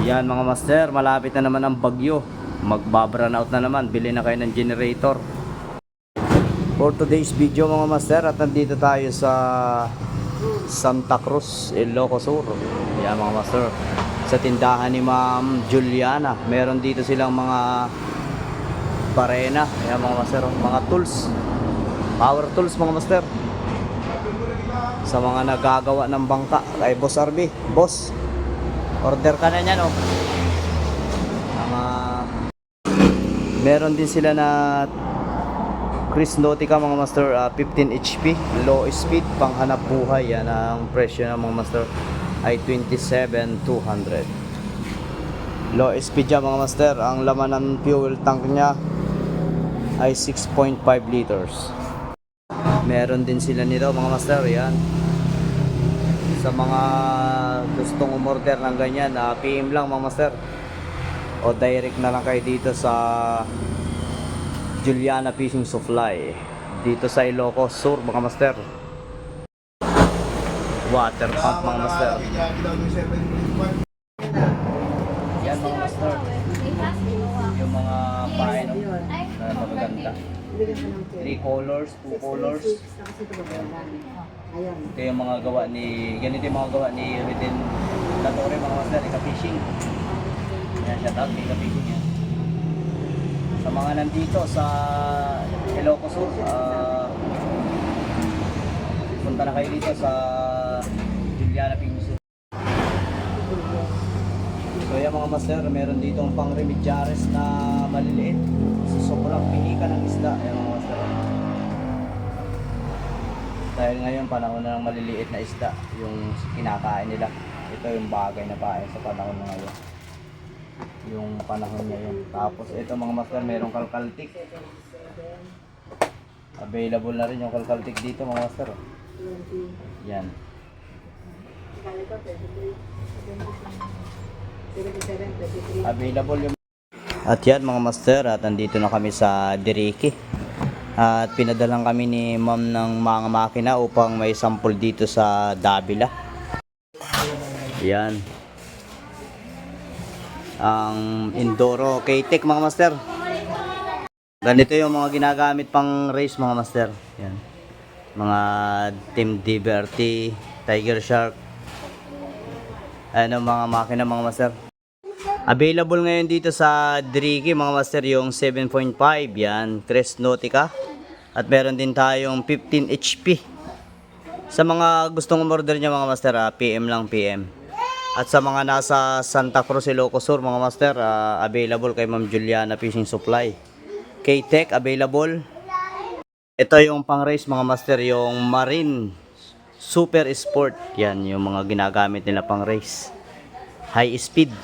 Yan mga master, malapit na naman ang bagyo. Magbabran out na naman, bili na kayo ng generator. For today's video mga master, at nandito tayo sa Santa Cruz, Ilocos Sur. Yan mga master. Sa tindahan ni Ma'am Juliana, meron dito silang mga barena. Yan mga master, mga tools. Power tools mga master. Sa mga nagagawa ng bangka, kay Boss RB. Boss, Order ka na niyan, oh. Mga... Meron din sila na Chris Nautica mga master, ah, 15 HP, low speed, panghanap buhay. Yan ang presyo ng mga master ay 27,200. Low speed yan mga master. Ang laman ng fuel tank niya ay 6.5 liters. Meron din sila nito mga master. Yan sa mga gustong umorder ng ganyan, na PM lang mga master. O direct na lang kayo dito sa Juliana Fishing Supply. Dito sa Ilocos Sur mga master. Water pump mga master. Yan mga master. Yung mga pahay no? na magaganda. Three colors, two colors. Ayan. Ito yung mga gawa ni, ganito yung mga gawa ni Reden Latore mga master, Ika Fishing. Yan, shout out kay Ika Fishing yan. Sa mga nandito sa Ilocos Sur, ah, punta na kayo dito sa Juliana Sur. So yan mga master, meron dito ang pang remediares na maliliit. Sa sobrang pihika ng isda, yan Dahil ngayon panahon na ng maliliit na isda, yung kinakain nila. Ito yung bagay na pain sa panahon na ngayon. Yung panahon ngayon. Tapos ito mga master, merong kalkaltik. Available na rin yung kalkaltik dito mga master. Yan. Available yung At yan mga master, at nandito na kami sa Diriki. At pinadalang kami ni ma'am ng mga makina upang may sample dito sa Davila. Yan. Ang Indoro K-Tech mga master. Ganito yung mga ginagamit pang race mga master. Yan. Mga Team DBRT, Tiger Shark. Ano mga makina mga master. Available ngayon dito sa Driki mga master yung 7.5 yan, Crest Nautica. At meron din tayong 15 HP. Sa mga gustong umorder niya mga master, ah, PM lang PM. At sa mga nasa Santa Cruz, Ilocos Sur mga master, ah, available kay Ma'am Juliana Fishing Supply. K-Tech available. Ito yung pang race mga master, yung Marine Super Sport. Yan yung mga ginagamit nila pang race. High speed.